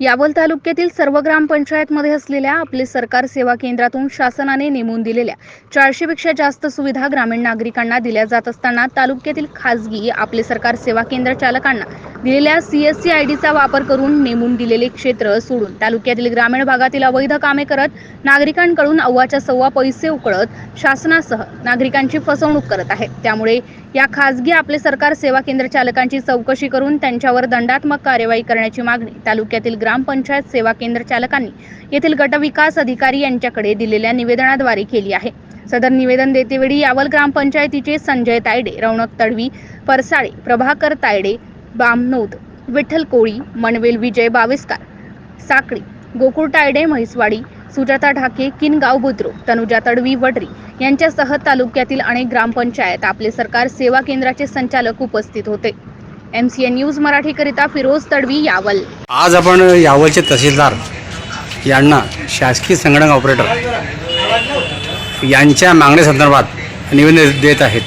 यावल तालुक्यातील सर्व ग्रामपंचायतमध्ये असलेल्या आपले सरकार सेवा केंद्रातून शासनाने नेमून दिलेल्या चारशेपेक्षा जास्त सुविधा ग्रामीण नागरिकांना दिल्या जात असताना तालुक्यातील खासगी आपले सरकार सेवा केंद्र चालकांना दिलेल्या सीएससी आय डीचा वापर करून नेमून दिलेले क्षेत्र सोडून तालुक्यातील ग्रामीण भागातील अवैध कामे करत नागरिकांकडून अव्वाच्या सव्वा पैसे उकळत शासनासह नागरिकांची फसवणूक करत आहे. त्यामुळे या खासगी आपले सरकार सेवा केंद्र चालकांची चौकशी करून त्यांच्यावर दंडात्मक कार्यवाही करण्याची मागणी तालुक्यातील ग्रामपंचायत सेवा केंद्र चालकांनी येथील गटविकास अधिकारी यांच्याकडे दिलेल्या निवेदनाद्वारे केली आहे. सदर निवेदन देतेवेळी यावल ग्रामपंचायतीचे संजय तायडे रौनक तडवी परसाळे प्रभाकर तायडे बामनोद विठ्ठल कोळी मनवेल विजय बावेस्कार साकळी गोकुळ टायडे म्हैसवाडी सुजाता ढाके किनगाव बुद्रुक तनुजा तडवी वडरी यांच्यासह तालुक्यातील अनेक ग्रामपंचायत आपले सरकार सेवा केंद्राचे संचालक उपस्थित होते. एम सी एन न्यूज मराठीकरिता फिरोज तडवी यावल. आज आपण यावलचे तहसीलदार यांना शासकीय संगणक ऑपरेटर यांच्या मागण्यासंदर्भात निवेदन देत आहेत.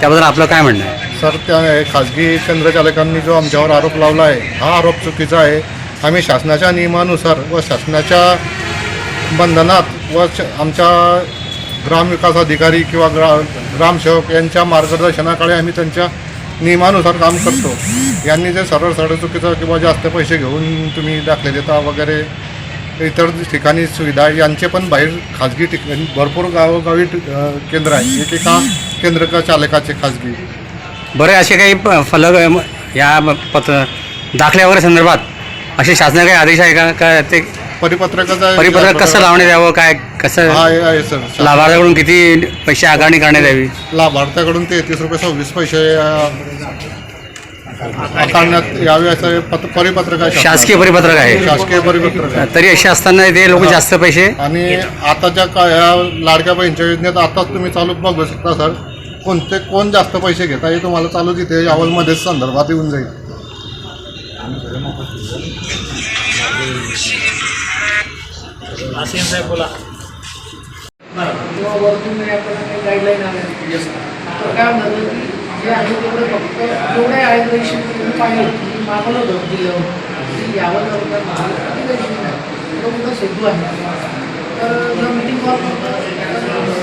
त्याबद्दल आपलं काय म्हणणं आहे? सर त्या खाजगी केंद्रचालकांनी जो आमच्यावर आरोप लावला आहे हा आरोप चुकीचा आहे. आम्ही शासनाच्या नियमानुसार व शासनाच्या बंधनात व श- आमच्या ग्रामविकास अधिकारी किंवा ग्रा ग्रामसेवक यांच्या मार्गदर्शनाकडे आम्ही त्यांच्या नियमानुसार काम करतो. यांनी जे सरळ सरळ चुकीचं किंवा जास्त पैसे घेऊन तुम्ही दाखले देता वगैरे इतर ठिकाणी सुविधा यांचे पण बाहेर खाजगी ठिकाणी भरपूर गावोगावी केंद्र आहे. एकेका केंद्र का चालकाचे खाजगी बरे असे काही प- फलक या पत्र दाखल्या वगैरे संदर्भात असे शासनाचे काही आदेश आहे का? का ते परिपत्रकाचा परिपत्रक कसं लावण्यात यावं? काय कसं हा आहे आहे सर. लाभार्थ्याकडून किती पैसे आकारणी करण्यात यावी? लाभार्थ्याकडून तेहतीस रुपये सव्वीस पैसे अ, आकारण्यात यावे असं पत परिपत्रक आहे शासकीय परिपत्रक आहे. शासकीय परिपत्रक आहे. तरी असे असताना ते लोक जास्त पैसे आणि आताच्या का या लाडक्या बहिणीच्या योजनेत आताच तुम्ही चालू बघू शकता सर. कोणते कोण जास्त पैसे घेता हे तुम्हाला चालू तिथे यावलमध्येच संदर्भात येऊन जाईल. किंवा वरतून आपल्याला काही गाईडलाईन आल्या तर काय म्हणलं की जे आहे तेवढं फक्त जेवढे आहे रेशन तुम्ही पाहिलं की मागवलं होतं दिलं की यावं लवकर किती रेशन आहे तो मोठा सेतू आहे. तर जर मिटिंग कॉल करतो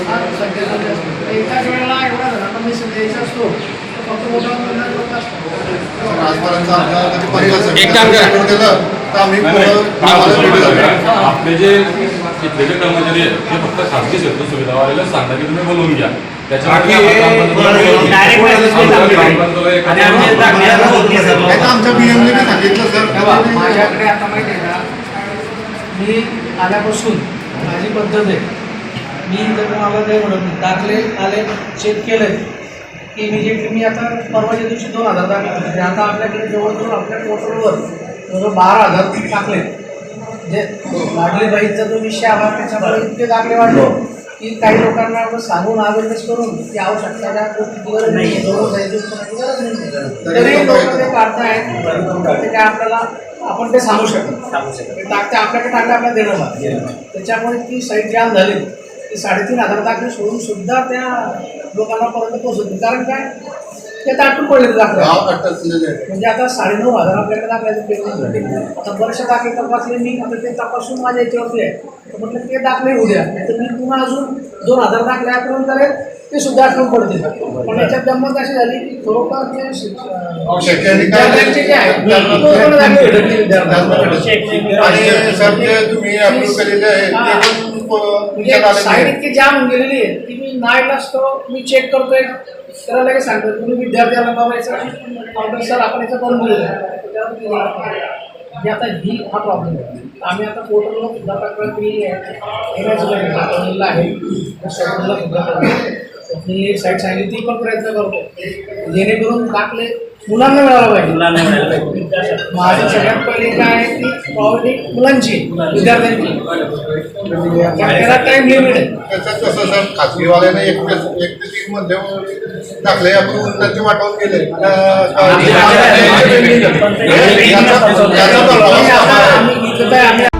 तर संख्या कमी असतो तर एकाच वेळेला एवढा असतो. फक्त मोठा लोक असतात. काम. आपले जे इथले जे कर्मचारी आहेत ते फक्त खासगी क्षेत्र सुविधावाल्याला सांगता की तुम्ही बोलवून घ्या. आमच्या सांगितलं सर. माझ्याकडे आता माहिती आहे का मी आल्यापासून माझी पद्धत आहे. मी तर मला काही म्हणत नाही. दाखले आले चेक केले की इमिजिएटली मी आता परवाच्या दिवशी दोन हजार दाखले होते आता आपल्याकडे जवळजवळ आपल्या पोर्टलवर जवळजवळ बारा हजार टाकले जे लाडली बाईचा जो विषय आला त्याच्यामुळे इतके दाखले वाढले. की काही लोकांना आपण सांगून अवेअरनेस करून की आवश्यकता त्या गोष्टीची गरज नाही. जवळ गरज नाही. तरी लोक ते काढतायत. ते काय आपल्याला आपण ते सांगू शकतो सांगू शकत ते टाकते आपल्याकडे टाकले आपल्याला देणं लागतं. त्याच्यामुळे ती साईट जाम झाली. ती साडेतीन हजार दाखले सोडून सुद्धा त्या लोकांना पर्यंत पोहोचत. कारण काय? ते दाटून पडले दाखले. म्हणजे आता साडेनऊ हजार आपल्याकडे दाखल्याचं पेमेंट झाले आता बरेचसे दाखले तपासले मी आता ते तपासून माझ्या याच्यावरती आहे. तर म्हटलं ते दाखले होऊ द्या. नाही तर मी पुन्हा अजून दोन हजार दाखले आकलन करेल ते सुद्धा आठवण पडतील. पण याच्यात गंमत अशी झाली की खरोखर जे आहे म्हणजे. इतकी जाम गेलेली आहे की मी नाईट असतो मी चेक करतोय. त्याला लगेच सांगतो तुम्ही विद्यार्थ्याला लावायचं ऑर्डर सर आपण याचं करून पाहतो. म्हणजे आता ही हा प्रॉब्लेम आहे. आम्ही आता पोर्टलला सुद्धा तक्रार केलेली आहे. आहे. स्वप्नीलला सुद्धा करतो स्वप्नील साईड सांगितली ती पण प्रयत्न करतो जेणेकरून दाखले मुलांना मिळाला पाहिजे. मुलांना मिळायला पाहिजे. माझी सगळ्यात पहिली काय आहे की प्रॉपर्टी मुलांची विद्यार्थ्यांची. त्याला टाइम लिमिट आहे. त्याच्यात कसं सर खाजगीवाल्याने एक ते- एक ते तीन मध्ये दाखले अप्रूव्ह त्यांचे वाटवून गेले आम्ही आम्ही